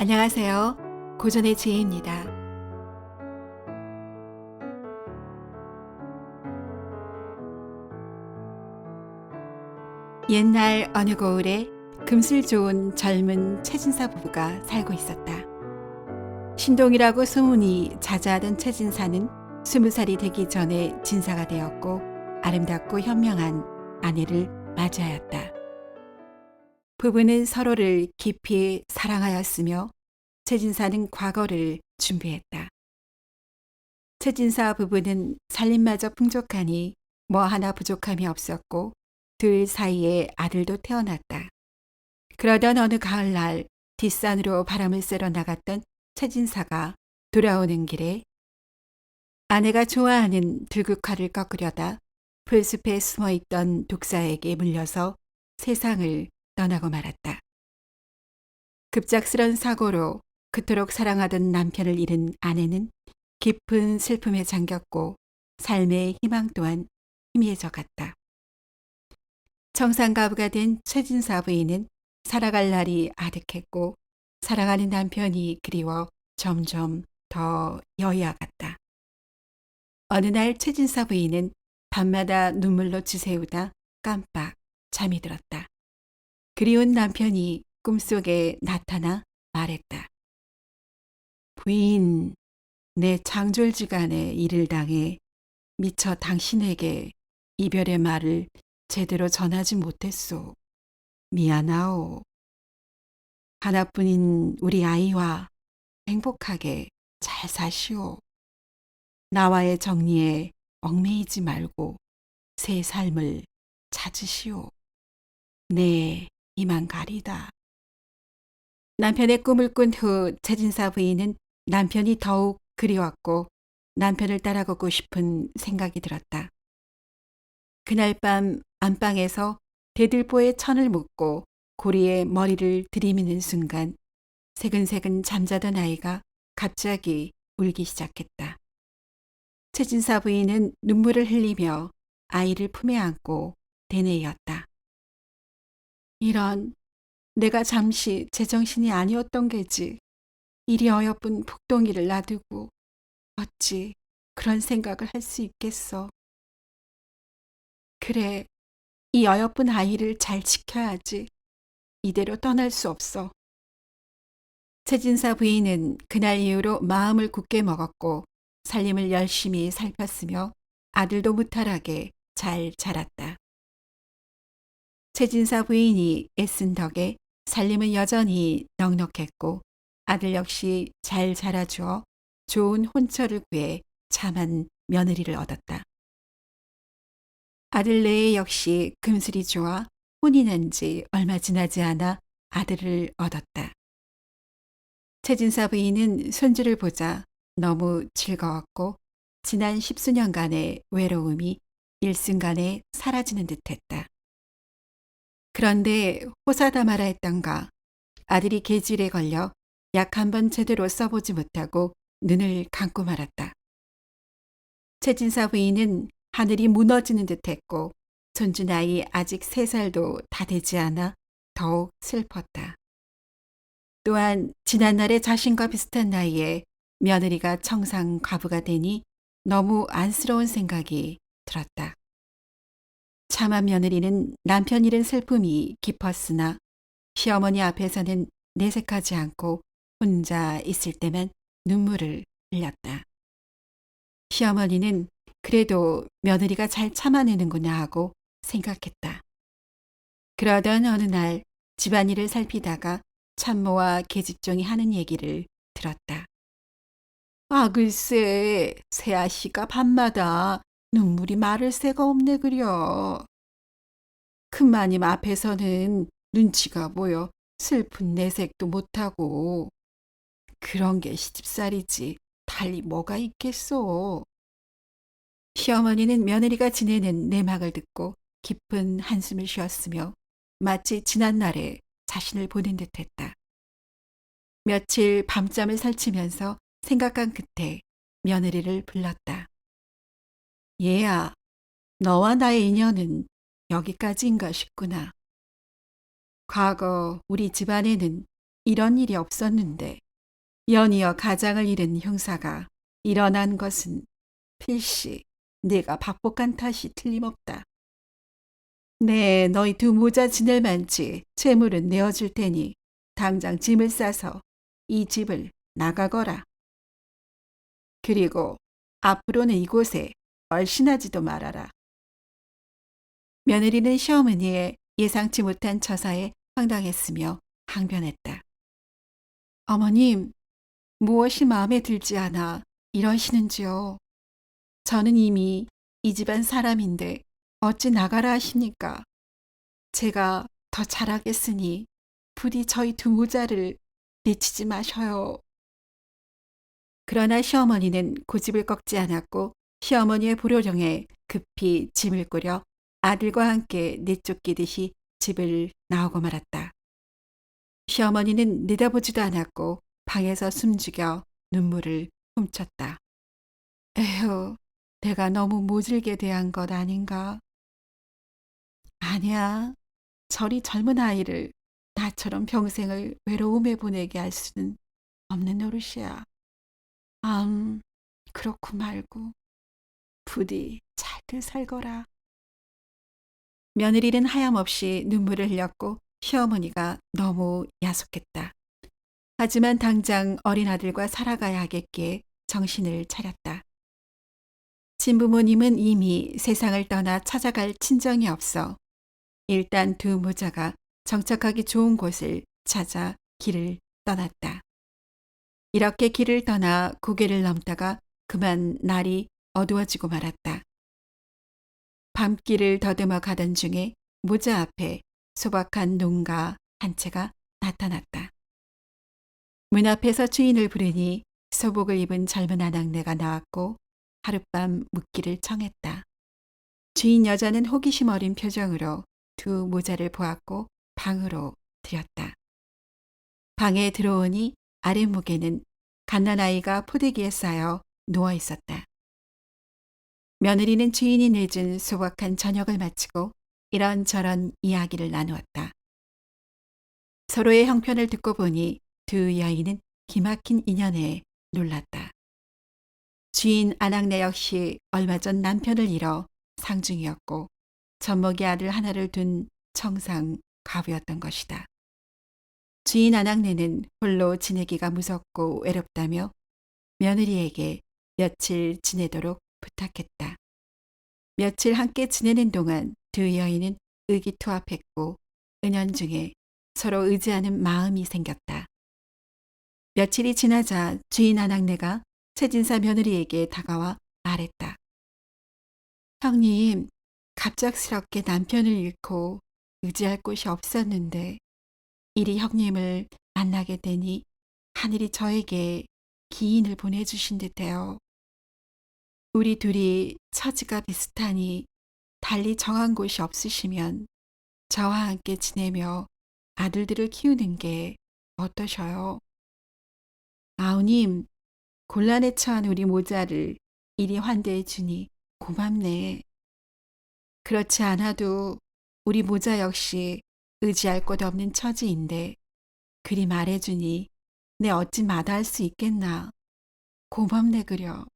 안녕하세요. 고전의 지혜입니다. 옛날 어느 고을에 금슬 좋은 젊은 최진사 부부가 살고 있었다. 신동이라고 소문이 자자하던 최진사는 스무 살이 되기 전에 진사가 되었고 아름답고 현명한 아내를 맞이하였다. 부부는 서로를 깊이 사랑하였으며 최진사는 과거를 준비했다. 최진사 부부는 살림마저 풍족하니 뭐 하나 부족함이 없었고 둘 사이에 아들도 태어났다. 그러던 어느 가을날 뒷산으로 바람을 쐬러 나갔던 최진사가 돌아오는 길에 아내가 좋아하는 들국화를 꺾으려다 풀숲에 숨어 있던 독사에게 물려서 세상을 떠나고 말았다. 급작스런 사고로 그토록 사랑하던 남편을 잃은 아내는 깊은 슬픔에 잠겼고 삶의 희망 또한 희미해져 갔다. 청산가부가 된 최진사 부인은 살아갈 날이 아득했고 사랑하는 남편이 그리워 점점 더 여야 같다. 어느 날 최진사 부인은 밤마다 눈물로 지새우다 깜빡 잠이 들었다. 그리운 남편이 꿈속에 나타나 말했다. 부인, 내 창졸지간에 일을 당해 미처 당신에게 이별의 말을 제대로 전하지 못했소. 미안하오. 하나뿐인 우리 아이와 행복하게 잘 사시오. 나와의 정리에 얽매이지 말고 새 삶을 찾으시오. 네, 이만 가리다. 남편의 꿈을 꾼 후 최진사 부인은 남편이 더욱 그리웠고 남편을 따라가고 싶은 생각이 들었다. 그날 밤 안방에서 대들보에 천을 묶고 고리에 머리를 들이미는 순간 새근새근 잠자던 아이가 갑자기 울기 시작했다. 최진사 부인은 눈물을 흘리며 아이를 품에 안고 대뇌였다. 이런 내가 잠시 제정신이 아니었던 게지. 이리 어여쁜 북동이를 놔두고 어찌 그런 생각을 할 수 있겠어. 그래, 이 어여쁜 아이를 잘 지켜야지. 이대로 떠날 수 없어. 최진사 부인은 그날 이후로 마음을 굳게 먹었고 살림을 열심히 살폈으며 아들도 무탈하게 잘 자랐다. 최진사 부인이 애쓴 덕에 살림은 여전히 넉넉했고 아들 역시 잘 자라주어 좋은 혼처를 구해 참한 며느리를 얻었다. 아들 내에 역시 금슬이 좋아 혼인한 지 얼마 지나지 않아 아들을 얻었다. 최진사 부인은 손주를 보자 너무 즐거웠고 지난 십수년간의 외로움이 일순간에 사라지는 듯했다. 그런데 호사다마라 했던가 아들이 계질에 걸려 약 한 번 제대로 써보지 못하고 눈을 감고 말았다. 최진사 부인은 하늘이 무너지는 듯했고 손주 나이 아직 세 살도 다 되지 않아 더욱 슬펐다. 또한 지난날에 자신과 비슷한 나이에 며느리가 청상 과부가 되니 너무 안쓰러운 생각이 들었다. 참한 며느리는 남편 잃은 슬픔이 깊었으나 시어머니 앞에서는 내색하지 않고 혼자 있을 때만 눈물을 흘렸다. 시어머니는 그래도 며느리가 잘 참아내는구나 하고 생각했다. 그러던 어느 날 집안일을 살피다가 참모와 계집종이 하는 얘기를 들었다. 아, 글쎄, 새아씨가 밤마다 눈물이 마를 새가 없네 그려. 큰마님 앞에서는 눈치가 보여 슬픈 내색도 못하고. 그런 게 시집살이지 달리 뭐가 있겠소. 시어머니는 며느리가 지내는 내막을 듣고 깊은 한숨을 쉬었으며 마치 지난 날에 자신을 보는 듯했다. 며칠 밤잠을 설치면서 생각한 끝에 며느리를 불렀다. 얘야, 너와 나의 인연은 여기까지인가 싶구나. 과거 우리 집안에는 이런 일이 없었는데 연이어 가장을 잃은 형사가 일어난 것은 필시 내가 박복한 탓이 틀림없다. 네, 너희 두 모자 지낼 만치 재물은 내어줄 테니 당장 짐을 싸서 이 집을 나가거라. 그리고 앞으로는 이곳에 얼씬하지도 말아라. 며느리는 시어머니의 예상치 못한 처사에 황당했으며 항변했다. 어머님, 무엇이 마음에 들지 않아 이러시는지요. 저는 이미 이 집안 사람인데 어찌 나가라 하십니까? 제가 더 잘하겠으니 부디 저희 두 모자를 내치지 마셔요. 그러나 시어머니는 고집을 꺾지 않았고 시어머니의 불효령에 급히 짐을 꾸려 아들과 함께 내쫓기듯이 집을 나오고 말았다. 시어머니는 내다보지도 않았고 방에서 숨죽여 눈물을 훔쳤다. 에휴, 내가 너무 모질게 대한 것 아닌가? 아니야. 저리 젊은 아이를 나처럼 평생을 외로움에 보내게 할 수는 없는 노릇이야. 암, 그렇고 말고 부디 잘들 살거라. 며느리는 하염없이 눈물을 흘렸고 시어머니가 너무 야속했다. 하지만 당장 어린 아들과 살아가야 하겠기에 정신을 차렸다. 친부모님은 이미 세상을 떠나 찾아갈 친정이 없어 일단 두 모자가 정착하기 좋은 곳을 찾아 길을 떠났다. 이렇게 길을 떠나 고개를 넘다가 그만 날이 어두워지고 말았다. 밤길을 더듬어 가던 중에 모자 앞에 소박한 농가 한 채가 나타났다. 문 앞에서 주인을 부르니 소복을 입은 젊은 아낙네가 나왔고 하룻밤 묵기를 청했다. 주인 여자는 호기심 어린 표정으로 두 모자를 보았고 방으로 들였다. 방에 들어오니 아랫목에는 갓난아이가 포대기에 쌓여 누워 있었다. 며느리는 주인이 내준 소박한 저녁을 마치고 이런저런 이야기를 나누었다. 서로의 형편을 듣고 보니 두 여인은 기막힌 인연에 놀랐다. 주인 아낙네 역시 얼마 전 남편을 잃어 상중이었고 젖먹이 아들 하나를 둔 청상 가부였던 것이다. 주인 아낙네는 홀로 지내기가 무섭고 외롭다며 며느리에게 며칠 지내도록 부탁했다. 며칠 함께 지내는 동안 두 여인은 의기투합했고 은연중에 서로 의지하는 마음이 생겼다. 며칠이 지나자 주인 아낙네가 최진사 며느리에게 다가와 말했다. 형님, 갑작스럽게 남편을 잃고 의지할 곳이 없었는데 이리 형님을 만나게 되니 하늘이 저에게 기인을 보내주신 듯해요. 우리 둘이 처지가 비슷하니 달리 정한 곳이 없으시면 저와 함께 지내며 아들들을 키우는 게 어떠셔요? 아우님, 곤란에 처한 우리 모자를 이리 환대해 주니 고맙네. 그렇지 않아도 우리 모자 역시 의지할 곳 없는 처지인데 그리 말해주니 내 어찌 마다할 수 있겠나. 고맙네 그려.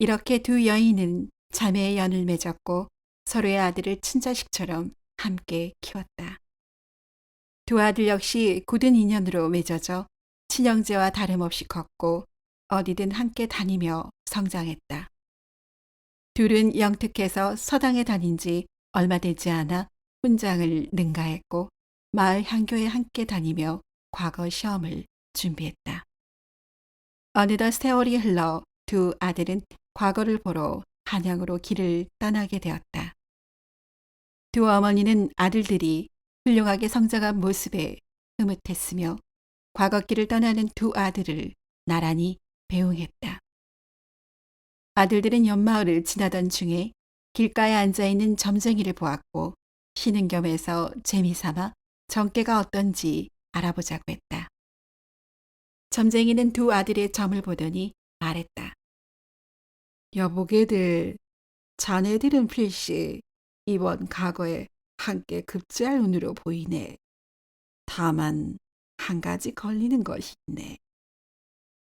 이렇게 두 여인은 자매의 연을 맺었고 서로의 아들을 친자식처럼 함께 키웠다. 두 아들 역시 굳은 인연으로 맺어져 친형제와 다름없이 컸고 어디든 함께 다니며 성장했다. 둘은 영특해서 서당에 다닌 지 얼마 되지 않아 훈장을 능가했고 마을 향교에 함께 다니며 과거 시험을 준비했다. 어느덧 세월이 흘러 두 아들은 과거를 보러 한양으로 길을 떠나게 되었다. 두 어머니는 아들들이 훌륭하게 성장한 모습에 흐뭇했으며 과거길을 떠나는 두 아들을 나란히 배웅했다. 아들들은 옆마을을 지나던 중에 길가에 앉아있는 점쟁이를 보았고 쉬는 겸해서 재미삼아 정계가 어떤지 알아보자고 했다. 점쟁이는 두 아들의 점을 보더니 말했다. 여보게들, 자네들은 필시 이번 과거에 함께 급제할 운으로 보이네. 다만 한 가지 걸리는 것이 있네.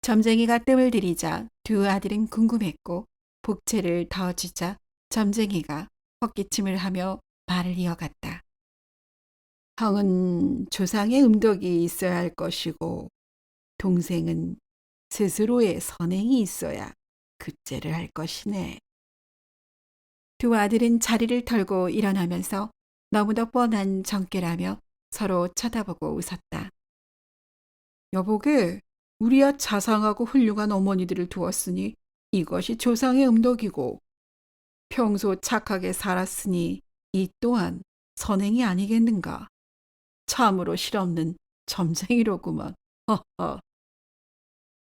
점쟁이가 뜸을 들이자 두 아들은 궁금했고 복채를 더 주자 점쟁이가 헛기침을 하며 말을 이어갔다. 형은 조상의 음덕이 있어야 할 것이고 동생은 스스로의 선행이 있어야 급제를 할 것이네. 두 아들은 자리를 털고 일어나면서 너무도 뻔한 정결하며 서로 쳐다보고 웃었다. 여보게, 우리야 자상하고 훌륭한 어머니들을 두었으니 이것이 조상의 음덕이고 평소 착하게 살았으니 이 또한 선행이 아니겠는가. 참으로 실없는 점쟁이로구먼. 허허.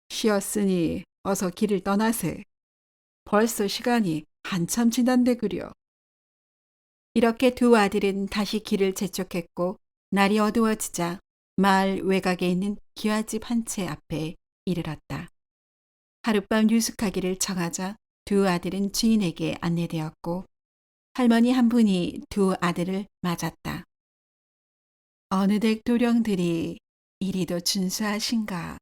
쉬었으니 어서 길을 떠나세. 벌써 시간이 한참 지난데 그려. 이렇게 두 아들은 다시 길을 재촉했고 날이 어두워지자 마을 외곽에 있는 기와집 한 채 앞에 이르렀다. 하룻밤 유숙하기를 청하자 두 아들은 주인에게 안내되었고 할머니 한 분이 두 아들을 맞았다. 어느 댁 도령들이 이리도 준수하신가.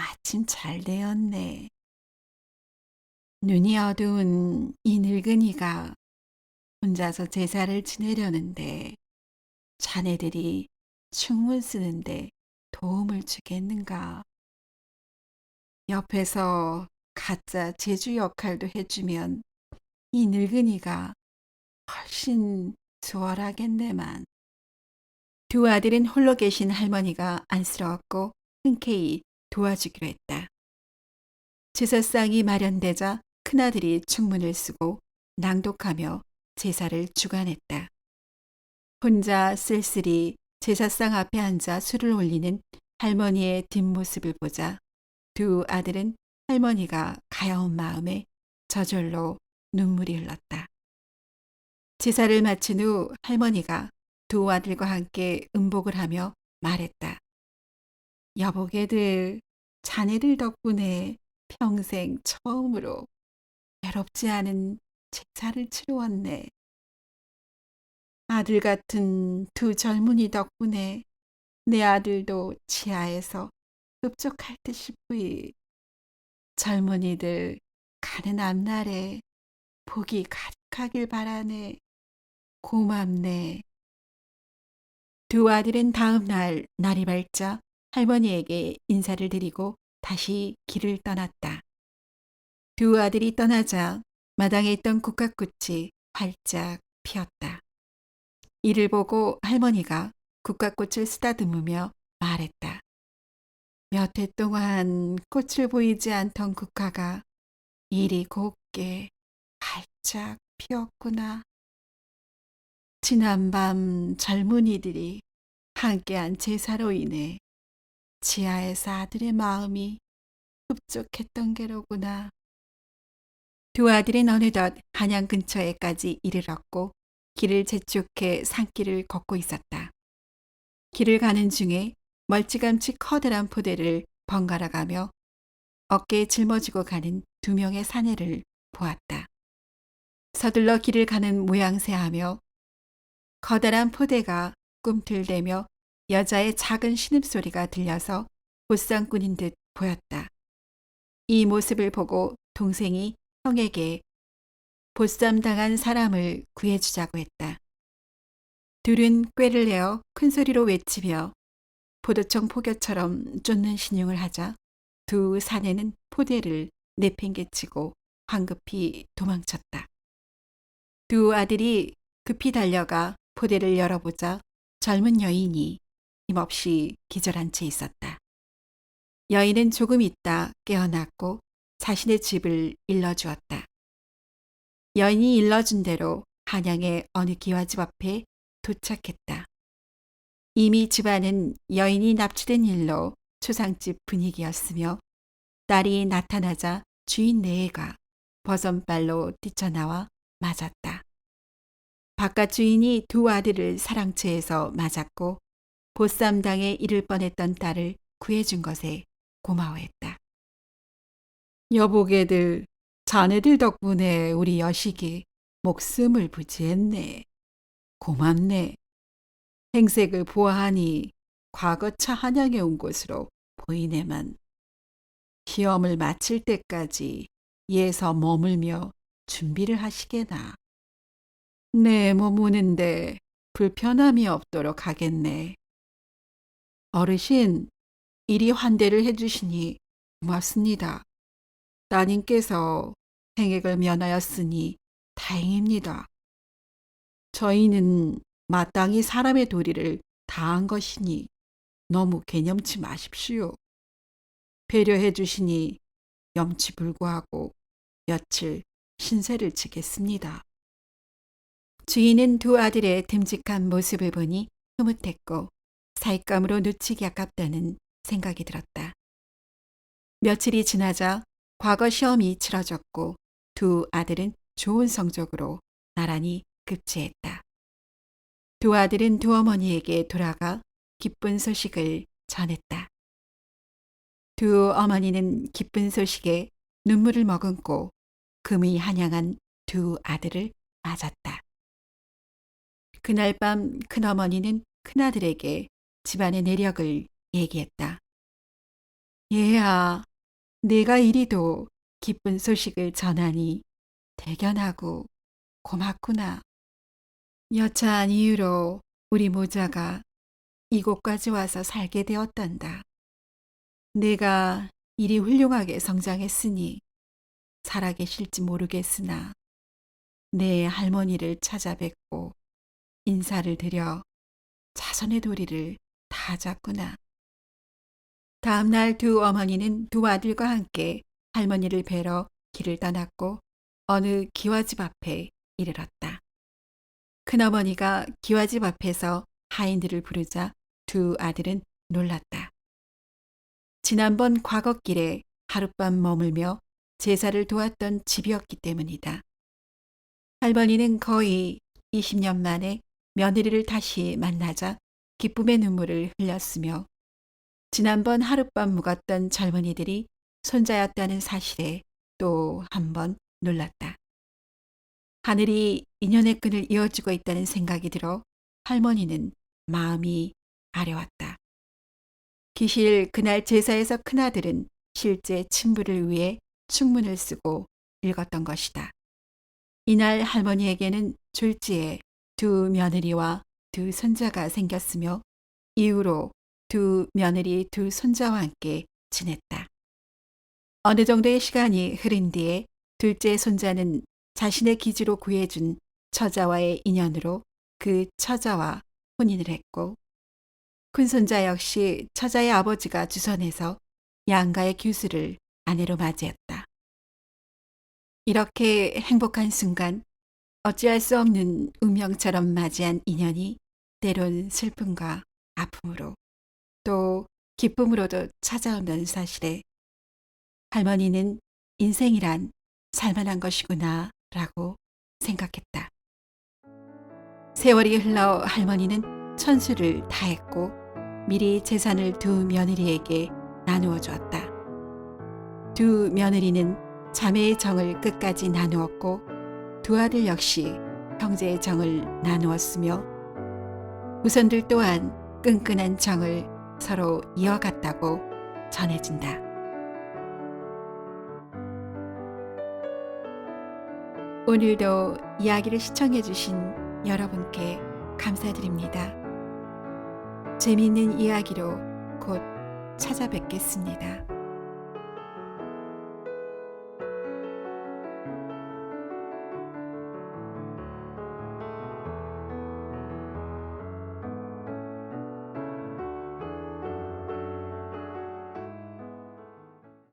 마침 잘 되었네. 눈이 어두운 이 늙은이가 혼자서 제사를 지내려는데 자네들이 충문 쓰는데 도움을 주겠는가. 옆에서 가짜 제주 역할도 해주면 이 늙은이가 훨씬 수월하겠네만. 두 아들은 홀로 계신 할머니가 안쓰러웠고 흔쾌히 도와주기로 했다. 제사상이 마련되자 큰아들이 충문을 쓰고 낭독하며 제사를 주관했다. 혼자 쓸쓸히 제사상 앞에 앉아 술을 올리는 할머니의 뒷모습을 보자 두 아들은 할머니가 가여운 마음에 저절로 눈물이 흘렀다. 제사를 마친 후 할머니가 두 아들과 함께 음복을 하며 말했다. 여보게들, 자네들 덕분에 평생 처음으로 외롭지 않은 제사를 치루었네. 아들 같은 두 젊은이 덕분에 내 아들도 지하에서 흡족할 듯 싶으이 젊은이들 가는 앞날에 복이 가득하길 바라네. 고맙네. 두 아들은 다음 날 날이 밝자 할머니에게 인사를 드리고 다시 길을 떠났다. 두 아들이 떠나자 마당에 있던 국화꽃이 활짝 피었다. 이를 보고 할머니가 국화꽃을 쓰다듬으며 말했다. 몇 해 동안 꽃을 보이지 않던 국화가 이리 곱게 활짝 피었구나. 지난밤 젊은이들이 함께한 제사로 인해 지하에서 아들의 마음이 흡족했던 게로구나. 두 아들은 어느덧 한양 근처에까지 이르렀고 길을 재촉해 산길을 걷고 있었다. 길을 가는 중에 멀찌감치 커다란 포대를 번갈아 가며 어깨에 짊어지고 가는 두 명의 사내를 보았다. 서둘러 길을 가는 모양새하며 커다란 포대가 꿈틀대며 여자의 작은 신음소리가 들려서 보쌈꾼인 듯 보였다. 이 모습을 보고 동생이 형에게 보쌈 당한 사람을 구해주자고 했다. 둘은 꾀를 내어 큰 소리로 외치며 포도청 포교처럼 쫓는 신용을 하자 두 사내는 포대를 내팽개치고 황급히 도망쳤다. 두 아들이 급히 달려가 포대를 열어보자 젊은 여인이 힘없이 기절한 채 있었다. 여인은 조금 있다 깨어났고 자신의 집을 일러주었다. 여인이 일러준 대로 한양의 어느 기와집 앞에 도착했다. 이미 집안은 여인이 납치된 일로 초상집 분위기였으며 딸이 나타나자 주인 네가 버선발로 뛰쳐나와 맞았다. 바깥 주인이 두 아들을 사랑채에서 맞았고 보쌈당에 이를 뻔했던 딸을 구해준 것에 고마워했다. 여보게들, 자네들 덕분에 우리 여식이 목숨을 부지했네. 고맙네. 행색을 보아하니 과거 차 한양에 온 것으로 보이네만 시험을 마칠 때까지 예서 머물며 준비를 하시게나. 내몸 오는데 불편함이 없도록 하겠네. 어르신, 이리 환대를 해주시니 고맙습니다. 따님께서 행액을 면하였으니 다행입니다. 저희는 마땅히 사람의 도리를 다한 것이니 너무 개념치 마십시오. 배려해 주시니 염치 불구하고 며칠 신세를 지겠습니다. 주인은 두 아들의 듬직한 모습을 보니 흐뭇했고 사익감으로 놓치기 아깝다는 생각이 들었다. 며칠이 지나자 과거 시험이 치러졌고 두 아들은 좋은 성적으로 나란히 급제했다. 두 아들은 두 어머니에게 돌아가 기쁜 소식을 전했다. 두 어머니는 기쁜 소식에 눈물을 머금고 금이 한양한 두 아들을 맞았다. 그날 밤 큰어머니는 큰아들에게 집안의 내력을 얘기했다. 얘야, 내가 이리도 기쁜 소식을 전하니 대견하고 고맙구나. 여차한 이유로 우리 모자가 이곳까지 와서 살게 되었단다. 내가 이리 훌륭하게 성장했으니 살아계실지 모르겠으나 내 할머니를 찾아뵙고 인사를 드려 자선의 도리를 다 잤구나. 다음 날 두 어머니는 두 아들과 함께 할머니를 뵈러 길을 떠났고 어느 기와집 앞에 이르렀다. 큰어머니가 기와집 앞에서 하인들을 부르자 두 아들은 놀랐다. 지난번 과거길에 하룻밤 머물며 제사를 도왔던 집이었기 때문이다. 할머니는 거의 20년 만에 며느리를 다시 만나자 기쁨의 눈물을 흘렸으며 지난번 하룻밤 묵었던 젊은이들이 손자였다는 사실에 또 한 번 놀랐다. 하늘이 인연의 끈을 이어주고 있다는 생각이 들어 할머니는 마음이 아려왔다. 기실 그날 제사에서 큰아들은 실제 친부를 위해 충문을 쓰고 읽었던 것이다. 이날 할머니에게는 졸지에 두 며느리와 두 손자가 생겼으며 이후로 두 며느리 두 손자와 함께 지냈다. 어느 정도의 시간이 흐른 뒤에 둘째 손자는 자신의 기지로 구해준 처자와의 인연으로 그 처자와 혼인을 했고 큰손자 역시 처자의 아버지가 주선해서 양가의 규수를 아내로 맞이했다. 이렇게 행복한 순간 어찌할 수 없는 운명처럼 맞이한 인연이 때론 슬픔과 아픔으로 또 기쁨으로도 찾아오는 사실에 할머니는 인생이란 살만한 것이구나 라고 생각했다. 세월이 흘러 할머니는 천수를 다했고 미리 재산을 두 며느리에게 나누어 주었다. 두 며느리는 자매의 정을 끝까지 나누었고 두 아들 역시 형제의 정을 나누었으며 우선들 또한 끈끈한 정을 서로 이어갔다고 전해진다. 오늘도 이야기를 시청해주신 여러분께 감사드립니다. 재미있는 이야기로 곧 찾아뵙겠습니다.